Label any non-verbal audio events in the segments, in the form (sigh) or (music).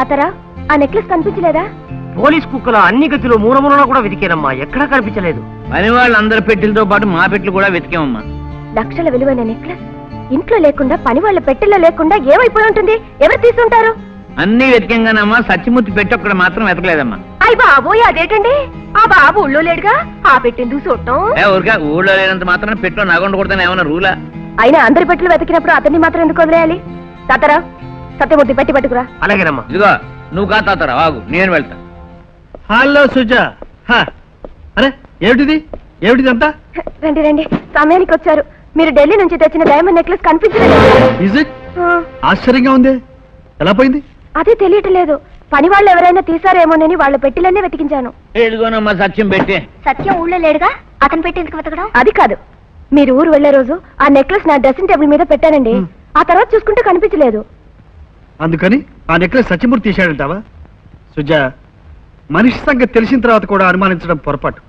తాతరా ఆ నెక్లెస్ కనిపించలేదా? పోలీస్ కుక్కల అన్ని గతిలో మూలమూలన కూడా వెతికానమ్మా ఎక్కడా కనిపించలేదు. పని వాళ్ళందరి పెట్టెలతో పాటు మా పెట్టెలు కూడా వెతికామమ్మా. లక్షల విలువైన నెక్లెస్? ఇంట్లో లేకుండా పని వాళ్ళ పెట్టెల్లో లేకుండా ఏమైపోయి ఉంటుంది? ఎవరు తీసుంటారు అన్ని వెతికంగానమ్మా సత్యమూర్తి పెట్టొక్కడ మాత్రం వెతకలేదమ్మా. అయ్య బాబోయ్ అదేటండి? ఆ బాబు ఊళ్ళో లేడుగా? ఆ పెట్టెందుకు చూడటం? ఏ ఊరికే? ఊళ్ళో లేనంత మాత్రం పెట్లో నగొండకూడదని ఏమన్నా రూలా? అయినా అందరి పెట్టెలు వెతికినప్పుడు అతన్ని మాత్రం ఎందుకు వదిలేయాలి? తాతరా సత్యమూర్తి పెట్టి పట్టుకురా. అలాగేనమ్మా. ఇదిగో నువ్వు కాతారా ఆగు నేను వెళ్తా. హలో సుజా. హ. అరే ఏమిటిది? ఏమిటిదంతా? రండి రండి. సమయానికి వచ్చారు. మీరు ఢిల్లీ నుంచి తెచ్చిన డైమండ్ నెక్లెస్ కనిపించలేదు. ఇజ్ ఇట్ ఆ, ఆశ్చర్యంగా ఉంది. ఎలా పోయింది? అదే తెలియటం లేదు పని వాళ్ళు ఎవరైనా తీసారేమోనని వాళ్ళ పెట్టెలన్నీ వెతికించాను. సత్యం పెట్టి. సత్యం ఊళ్ళో లేడుగా? అతను పెట్టేందుకు వెతకడం? అది కాదు. మీరు ఊరు వెళ్ళే రోజు ఆ నెక్లెస్ నా డ్రెస్సింగ్ టేబుల్ మీద పెట్టానండి. ఆ తర్వాత చూసుకుంటే కనిపించలేదు. అందుకని ఆ నెక్లెస్ సత్యమూర్తి తీశాడంటావా? సుజా మనిషి సంగతి తెలిసిన తర్వాత కూడా అనుమానించడం పొరపాటు.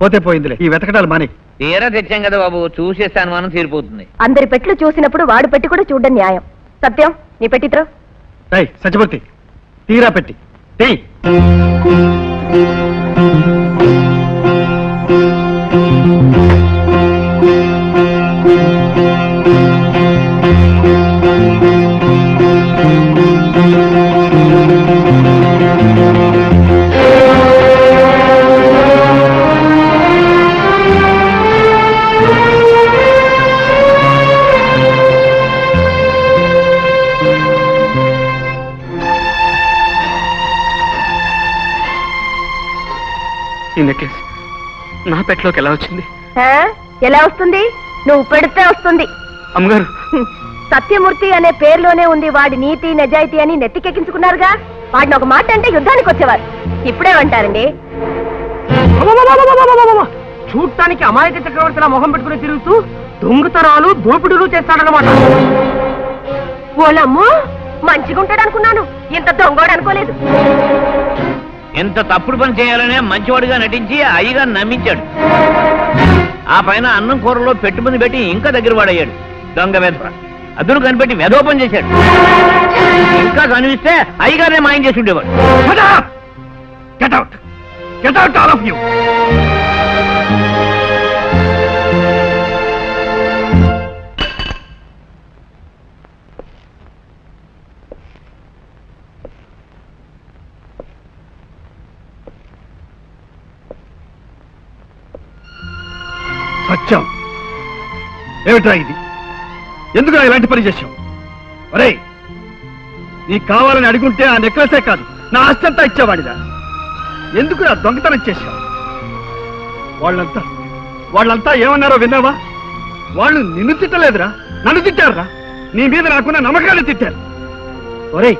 పోతే పోయిందిలే ఈ వెతకడాలు మాని తీరా తెచ్చాం కదా బాబు చూసేస్తే అనుమానం తీరిపోతుంది. అందరి పెట్లు చూసినప్పుడు వాడు పెట్టి కూడా చూడడం న్యాయం. సత్యం నీ పెట్టిత్రో రై సత్యమూర్తి తీరా పెట్టి తీ ఈ నెక్లెస్ నా పెట్లోకి ఎలా వచ్చింది? ఎలా వస్తుంది? నువ్వు పెడితే వస్తుంది. అమ్మగారు. సత్యమూర్తి అనే పేరులోనే ఉంది వాడి నీతి నిజాయితీ అని నెత్తికెక్కించుకున్నారుగా. వాడిని ఒక మాట అంటే యుద్ధానికి వచ్చేవారు. ఇప్పుడేమంటారండి చూడటానికి అమాయక చక్రవర్తిలా మొహం పెట్టుకుని తిరుగుతూ దొంగతనాలు దోపిడీలు చేస్తాడనమాట ఓలమ్మో మంచిగా ఉంటాడు అనుకున్నాను ఇంత దొంగోడు అనుకోలేదు. ఎంత తప్పుడు పని చేయాలనే మంచివాడిగా నటించి అయ్యగా నమ్మించాడు. ఆ పైన అన్నం కూరలో పెట్టుబడి పెట్టి ఇంకా దగ్గర వాడయ్యాడు. దొంగ వెధవ. అదును కనిపెట్టి వెధోపం చేశాడు. ఇంకా కనిపిస్తే అయ్యగారే మాయం చేసి ఉండేవాడు. ఏమిట్రా ఇది? ఎందుకు ఇలాంటి పని చేశావు? అరే నీకు కావాలని అడుగుంటే ఆ నెక్లెసే కాదు నా ఆస్తి అంతా ఇచ్చేవాడిదా? ఎందుకు నా దొంగతనం చేశావు? వాళ్ళంతా వాళ్ళంతా ఏమన్నారో విన్నావా? వాళ్ళు నిన్ను తిట్టలేదురా నన్ను తిట్టారురా. నీ మీద నాకున్న నమ్మకాన్ని తిట్టారు. ఒరేయ్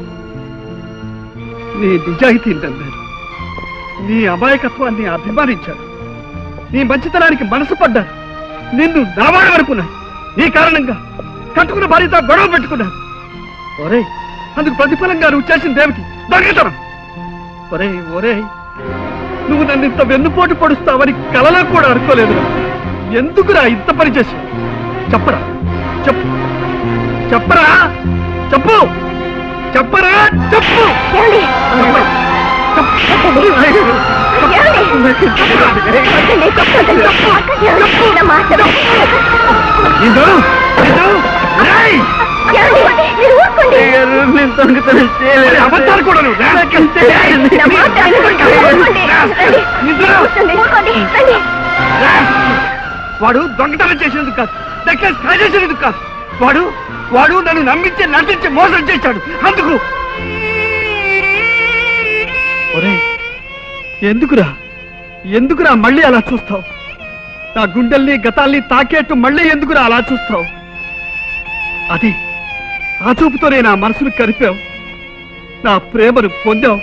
నీ నిజాయితీ నమ్మారు. నీ అమాయకత్వాన్ని అభిమానించారు. నీ మంచితనానికి మనసు పడ్డారు. నిన్ను నావాడు అనుకున్నాను నీ కారణంగా కట్టుకున్న భార్యతో గొడవ పెట్టుకున్నాను. ఒరే అందుకు ప్రతిఫలంగా నువ్వు చేసిన దేవికి దొంగతనం. ఒరే ఒరే నువ్వు నన్ను ఇంత వెన్నుపోటు పొడుస్తావని కలలో కూడా అనుకోలేదు. ఎందుకురా ఇంత పని చేసి చెప్పరా చెప్పు. చెప్పరా చెప్పు. చెప్పరా చెప్పు. ఏమండి? చెప్పు. అబద్ధాలు కూడా వాడు దొంగతనం చేసేందుకు కాదు. నెక్లెస్ కాజేసేందుకు కాదు. వాడు వాడు నన్ను నమ్మించి నటించి మోసం చేశాడు. అందుకు ఎందుకురా? ఎందుకురా మళ్ళీ అలా చూస్తావు? నా గుండెల్ని గతాల్ని తాకేట్టు మళ్ళీ ఎందుకురా అలా చూస్తావు? అది ఆ చూపుతోనే నా మనసును కరిపావు. నా ప్రేమను పొందావు.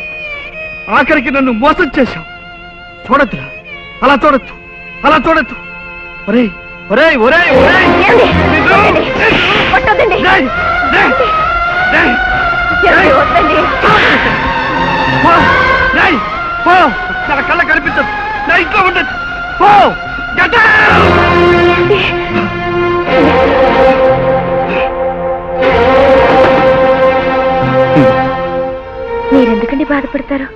ఆఖరికి నన్ను మోసం చేశావు. చూడద్దురా. అలా చూడొద్దు. అలా చూడొద్దు. ఒరే ఒరే ఒరే ఒరే పో. తన కళ్ళ కనిపించదు. నా ఇంట్లో ఉండదు. పో. మీరెందుకండి బాధపడతారు?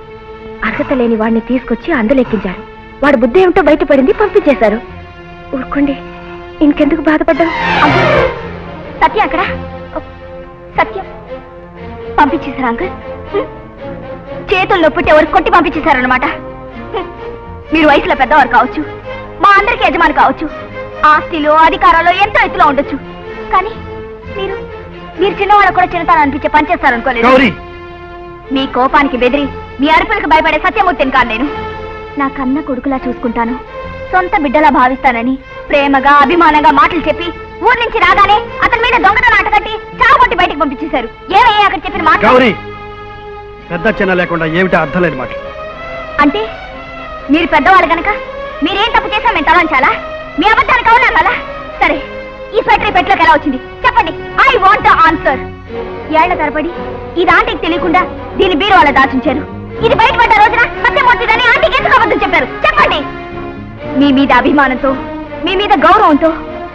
అర్హత లేని వాడిని తీసుకొచ్చి అందులెక్కించారు. వాడు బుద్ధి ఏమిటో బయటపడింది పంపించేశారు. ఊరుకోండి. ఇంకెందుకు బాధపడ్డావు సత్య అక్కడ? సత్యం! పంపించేశారు అంకుల్? చేతుల్లో పుట్టి ఎవరు కొట్టి పంపించేశారనమాట మీరు వయసులో పెద్దవారు కావచ్చు మా అందరికి యజమాని కావచ్చు ఆస్తిలో అధికారాలు ఎంతో ఎత్తులో ఉండొచ్చు. కానీ మీరు మీరు చిన్నవాళ్ళకు కూడా చిన్నతనం అనిపించే పనిచేస్తారనుకోలేదు గౌరీ! మీ కోపానికి బెదిరి మీ అరుపులకు భయపడే సత్యమూర్తిని కాదు నేను. నా కన్న కొడుకులా చూసుకుంటాను. సొంత బిడ్డలా భావిస్తానని ప్రేమగా అభిమానంగా మాటలు చెప్పి ఊరి నుంచి రాగానే అతని మీద దొంగతనం ఆటగట్టి చావగొట్టి బయటికి పంపించేశారు. ఏమయ్యా అక్కడ చెప్పిన మాట గౌరీ! పెద్ద చిన్న లేకుండా ఏమిటో అర్థం లేని మాట అంటే మీరు పెద్దవాళ్ళు గనక మీరేం తప్పు చేశాం మేము తలంచాలా మీ అబద్ధానికి అవునా సరే ఈ స్వెటర్ ఈ పెట్లోకి ఎలా వచ్చింది? చెప్పండి. ఐ వాంట్ ఆన్సర్ ఏళ్ళ తరబడి ఇది ఆంటీకి తెలియకుండా దీని బీరు వాళ్ళ దాచుంచారు. ఇది బయటపడ్డ రోజున సత్యమూర్తిదని ఆంటీకి ఎందుకు అబద్ధం చెప్పారు? చెప్పండి. మీ మీద అభిమానంతో మీ మీద గౌరవంతో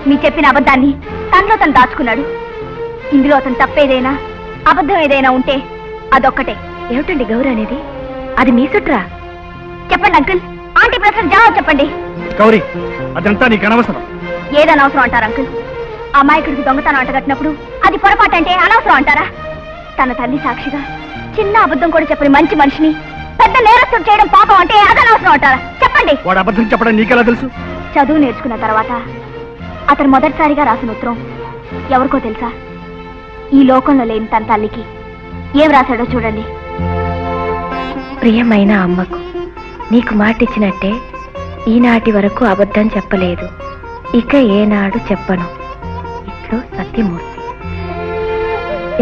మీ చెప్పిన అబద్ధాన్ని తనలో తను దాచుకున్నాడు. ఇందులో అతను తప్పేదైనా అబద్ధం ఏదైనా ఉంటే అదొక్కటే. ఏమిటండి గౌరవ అనేది? అది మీ సుట్రా? చెప్పండి అంకుల్. ఆంటీ ప్రశ్న జవాబు చెప్పండి. గౌరీ అదంతా నీకు అనవసరం. ఏదని అవసరం అంటారు అంకుల్? అమాయకుడికి దొంగతనం అంటగట్టినప్పుడు అది పొరపాటు అంటే అనవసరం అంటారా? తన తల్లి సాక్షిగా చిన్న అబద్ధం కూడా చెప్పని మంచి మనిషిని పెద్ద నేరస్తుడు చేయడం పాపం అంటే అదనవసరం అంటారా? చెప్పండి. వాడు అబద్ధం చెప్పడం నీకెలా తెలుసు? చదువు నేర్చుకున్న తర్వాత అతను మొదటిసారిగా రాసిన ఉత్తరం ఎవరికో తెలుసా? ఈ లోకంలో లేని తన తల్లికి ఏం రాశాడో చూడండి. ప్రియమైన అమ్మకు నీకు మాటిచ్చినట్టే ఈనాటి వరకు అబద్ధం చెప్పలేదు. ఇక ఏనాడు చెప్పను. ఇట్లు సత్యమూర్తి.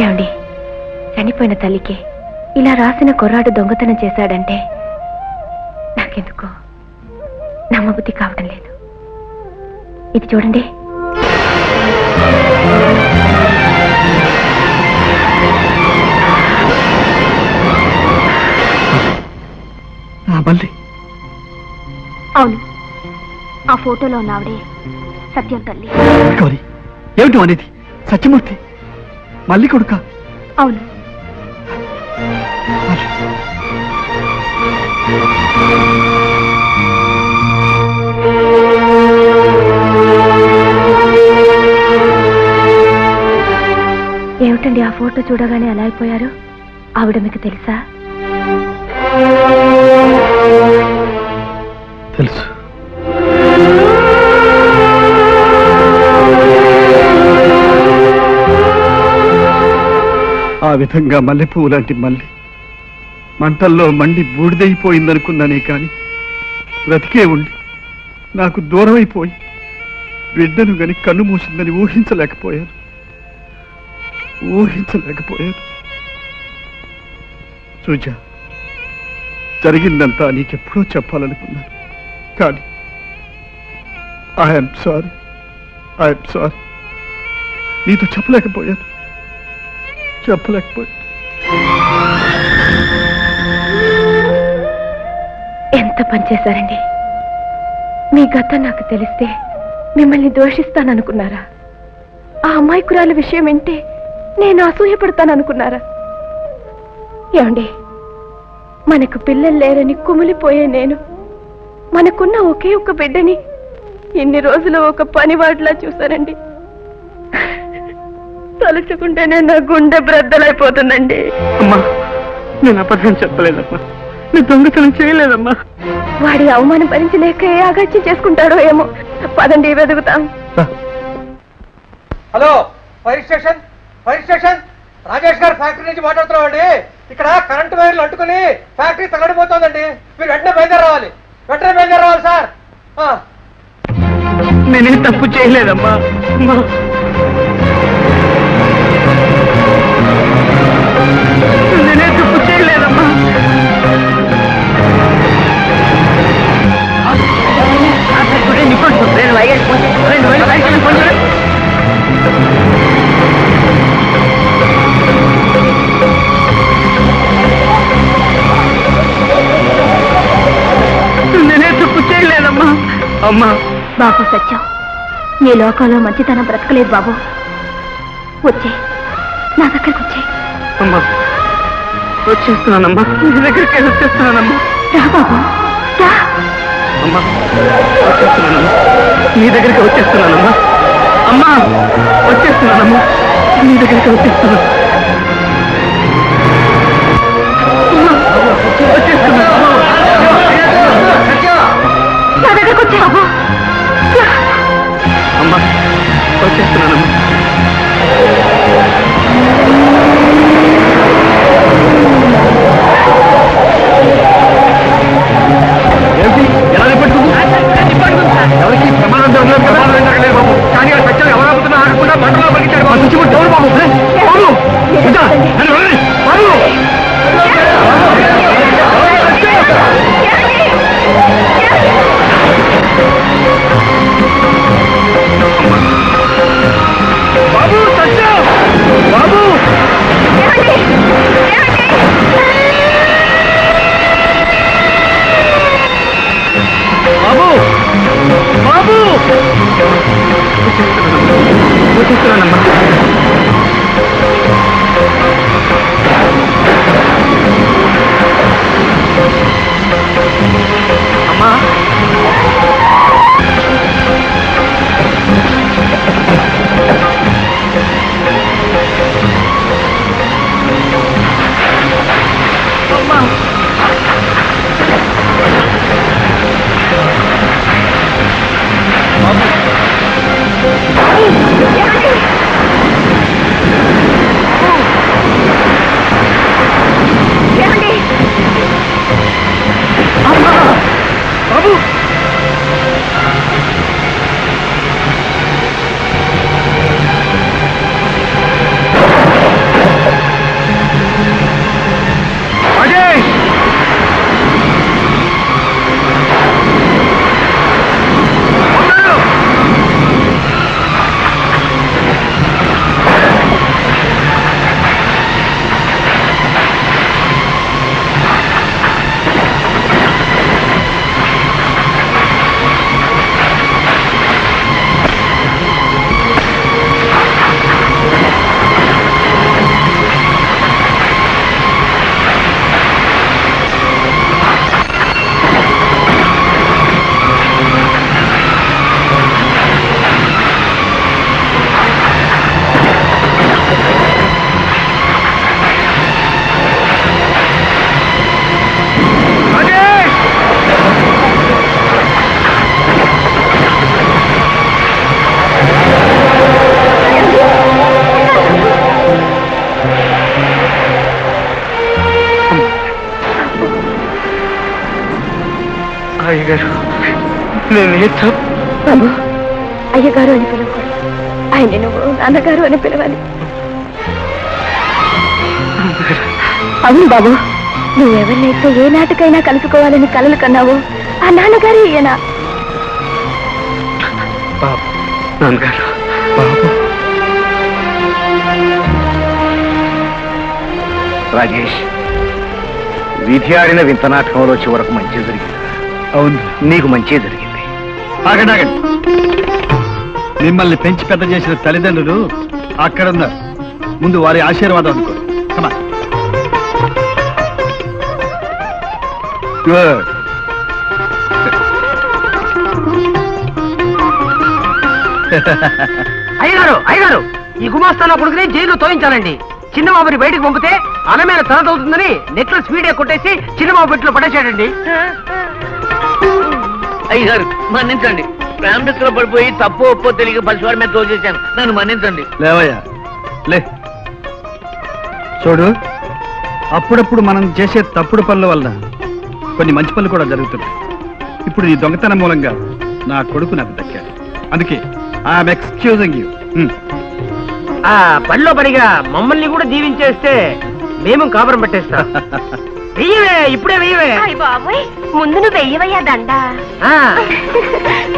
ఏమండి చనిపోయిన తల్లికి ఇలా రాసిన కుర్రాడు దొంగతనం చేశాడంటే నాకెందుకో నమ్మబుద్ధి కావడం లేదు. ఇది చూడండి. ఆ, మళ్ళీ అవును. ఆ ఫోటోలో ఉన్న ఆవిడే సత్యం తల్లి. గౌరీ ఏమిటి అనేది? సత్యమూర్తి మళ్ళీ కొడుక. అవును. ఏమిటండి ఆ ఫోటో చూడగానే అలా అయిపోయారు? ఆవిడ మీకు తెలుసా? తెలుసు. ఆ విధంగా మల్లెపువ్వు లాంటి మల్లె మంటల్లో మండి బూడిదైపోయిందనుకున్నానే కాని బ్రతికే ఉండి నాకు దూరమైపోయి బిడ్డను గని కన్ను మూసిందని ఊహించలేకపోయాను. ఊహించలేకపోయాను. సూజా జరిగిందంతా నీకెప్పుడో చెప్పాలనుకున్నాను. కానీ ఐఎమ్ సారీ ఐఎమ్ సారీ నీతో చెప్పలేకపోయాను. చెప్పలేకపోయాను. ఎంత పనిచేశారండి మీ గతం నాకు తెలిస్తే మిమ్మల్ని దోషిస్తాననుకున్నారా ఆ అమాయకురాల విషయం వింటే నేను అసూయపడతాననుకున్నారా? ఏమండి? మనకు పిల్లలు లేరని కుమిలిపోయే నేను మనకున్న ఒకే ఒక బిడ్డని ఇన్ని రోజులు ఒక పనివాడిలా చూశానండి. తలుచుకుంటేనే నా గుండె బ్రద్దలైపోతుందండి. అమ్మా నేను అబద్ధం చెప్పలేదమ్మా. నేను దొంగతనం చేయలేదమ్మా. వాడి అవమానం భరించలేక ఏ అగత్యం చేసుకుంటాడో ఏమో. పదండి వెతుకుతాం. Hello fire station fire station. Rajesh garu factory నుంచి మాట్లాడుతున్నామండి ఇక్కడ కరెంట్ వైర్లు అంటుకుని ఫ్యాక్టరీ తగలడిపోతుందండి మీరు వెంటనే బయలుదేరి రావాలి వెంటనే బయలుదేరి సార్. నేనేం తప్పు చేయలేదమ్మా. నీ లోకంలో మంచితనం బ్రతకలేదు బాబు. వచ్చే. నా దగ్గరకు వచ్చే. అమ్మా. వచ్చేస్తున్నానమ్మా. నీ దగ్గరికి వచ్చేస్తున్నానమ్మా. రా బాబు. రా. అమ్మా. వచ్చేస్తున్నానమ్మా. నీ దగ్గరికి వచ్చేస్తున్నానమ్మా. అమ్మా. వచ్చేస్తున్నానమ్మా. నీ దగ్గరికి వచ్చేస్తున్నాను. అమ్మా, వచ్చేస్తున్నాను. నా దగ్గరకు వచ్చావు అమ్మా వచ్చేస్తున్నానమ్మా. బాబు అయ్యగారు అని పిలవకూడదు ఆయన నువ్వు నాన్నగారు అని పిలవాలి. అవును బాబు నువ్వెవరినైతే ఏ నాటికైనా కలుసుకోవాలని కలలు కన్నావో ఆ నాన్నగారే ఈయన. బాబు నాన్నగారు బాబు. రాజేష్ విధి ఆడిన వింత నాటకంలో చివరకు మంచి జరిగింది. అవును. నీకు మంచి జరిగింది. ఆగండి ఆగండి. మిమ్మల్ని పెంచి పెద్ద చేసిన తల్లిదండ్రులు అక్కడ ఉన్నారు ముందు వారి ఆశీర్వాదం అనుకో. గుడ్ (laughs) అయ్యగారు అయ్యగారు ఈ గుమాస్తాన కొడుకుని జైలు తోయించాలండి. చిన్నబాబుని బయటికి పంపితే అలమేల తలదవుతుందని నెక్లెస్ వీడియో కొట్టేసి చిన్నబాబు పెట్టులో పడేసాడండి అయ్యారు మన్నించండి. ఫ్యామిలీస్లో పడిపోయి తప్పు ఒప్పో తెలియక పసివాడి మీద తోచేశాను నన్ను మన్నించండి. లేవయ్యా. లే. చూడు అప్పుడప్పుడు మనం చేసే తప్పుడు పనుల వల్ల కొన్ని మంచి పనులు కూడా జరుగుతున్నాయి. ఇప్పుడు ఈ దొంగతనం మూలంగా నా కొడుకు నాకు దక్కాడు. అందుకే ఐఎమ్ ఎక్స్క్యూజింగ్ యూ ఆ పనిలో పడిగా మమ్మల్ని కూడా దీవించేస్తే మేము కాపురం పెట్టేస్తాం? (laughs) వెయ్యవే ఇప్పుడే వెయ్యవే. బాబోయ్ ముందు నువ్వు వెయ్యవయ్యా దండ. ఆ. (laughs)